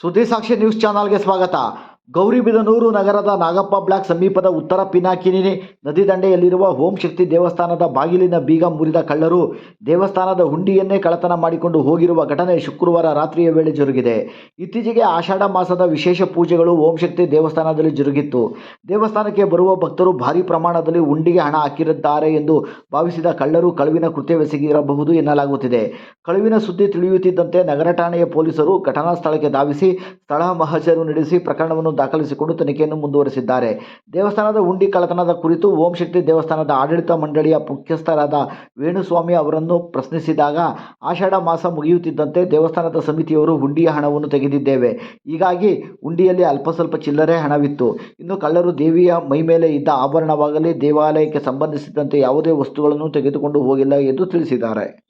ಸುದ್ದಿ ಸಾಕ್ಷಿ ನ್ಯೂಸ್ ಚಾನಲ್ಗೆ ಸ್ವಾಗತ ಗೌರಿಬಿದನೂರು ನಗರದ ನಾಗಪ್ಪ ಬ್ಲಾಕ್ ಸಮೀಪದ ಉತ್ತರ ಪಿನಾಕಿನಿ ನದಿ ದಂಡೆಯಲ್ಲಿರುವ ಓಂ ಶಕ್ತಿ ದೇವಸ್ಥಾನದ ಬಾಗಿಲಿನ ಬೀಗ ಮುರಿದ ಕಳ್ಳರು ದೇವಸ್ಥಾನದ ಹುಂಡಿಯನ್ನೇ ಕಳತನ ಮಾಡಿಕೊಂಡು ಹೋಗಿರುವ ಘಟನೆ ಶುಕ್ರವಾರ ರಾತ್ರಿಯ ವೇಳೆ ಜರುಗಿದೆ. ಇತ್ತೀಚೆಗೆ ಆಷಾಢ ಮಾಸದ ವಿಶೇಷ ಪೂಜೆಗಳು ಓಂ ಶಕ್ತಿ ದೇವಸ್ಥಾನದಲ್ಲಿ ಜರುಗಿತ್ತು. ದೇವಸ್ಥಾನಕ್ಕೆ ಬರುವ ಭಕ್ತರು ಭಾರಿ ಪ್ರಮಾಣದಲ್ಲಿ ಹುಂಡಿಗೆ ಹಣ ಹಾಕಿರುತ್ತಾರೆ ಎಂದು ಭಾವಿಸಿದ ಕಳ್ಳರು ಕಳುವಿನ ಕೃತ್ಯವೆಸಗಿರಬಹುದು ಎನ್ನಲಾಗುತ್ತಿದೆ. ಕಳುವಿನ ಸುದ್ದಿ ತಿಳಿಯುತ್ತಿದ್ದಂತೆ ನಗರ ಠಾಣೆಯ ಪೊಲೀಸರು ಘಟನಾ ಸ್ಥಳಕ್ಕೆ ಧಾವಿಸಿ ಸ್ಥಳ ಮಹಜರು ನಡೆಸಿ ಪ್ರಕರಣವನ್ನು ದಾಖಲಿಸಿಕೊಂಡು ತನಿಖೆಯನ್ನು ಮುಂದುವರೆಸಿದ್ದಾರೆ. ದೇವಸ್ಥಾನದ ಹುಂಡಿ ಕಳ್ಳತನದ ಕುರಿತು ಓಂ ಶಕ್ತಿ ದೇವಸ್ಥಾನದ ಆಡಳಿತ ಮಂಡಳಿಯ ಮುಖ್ಯಸ್ಥರಾದ ವೇಣುಸ್ವಾಮಿ ಅವರನ್ನು ಪ್ರಶ್ನಿಸಿದಾಗ ಆಷಾಢ ಮಾಸ ಮುಗಿಯುತ್ತಿದ್ದಂತೆ ದೇವಸ್ಥಾನದ ಸಮಿತಿಯವರು ಹುಂಡಿಯ ಹಣವನ್ನು ತೆಗೆದಿದ್ದೇವೆ. ಹೀಗಾಗಿ ಹುಂಡಿಯಲ್ಲಿ ಅಲ್ಪ ಸ್ವಲ್ಪ ಚಿಲ್ಲರೆ ಹಣವಿತ್ತು. ಇನ್ನು ಕಳ್ಳರು ದೇವಿಯ ಮೈಮೇಲೆ ಇದ್ದ ಆಭರಣವಾಗಲಿ ದೇವಾಲಯಕ್ಕೆ ಸಂಬಂಧಿಸಿದಂತೆ ಯಾವುದೇ ವಸ್ತುಗಳನ್ನು ತೆಗೆದುಕೊಂಡು ಹೋಗಿಲ್ಲ ಎಂದು ತಿಳಿಸಿದ್ದಾರೆ.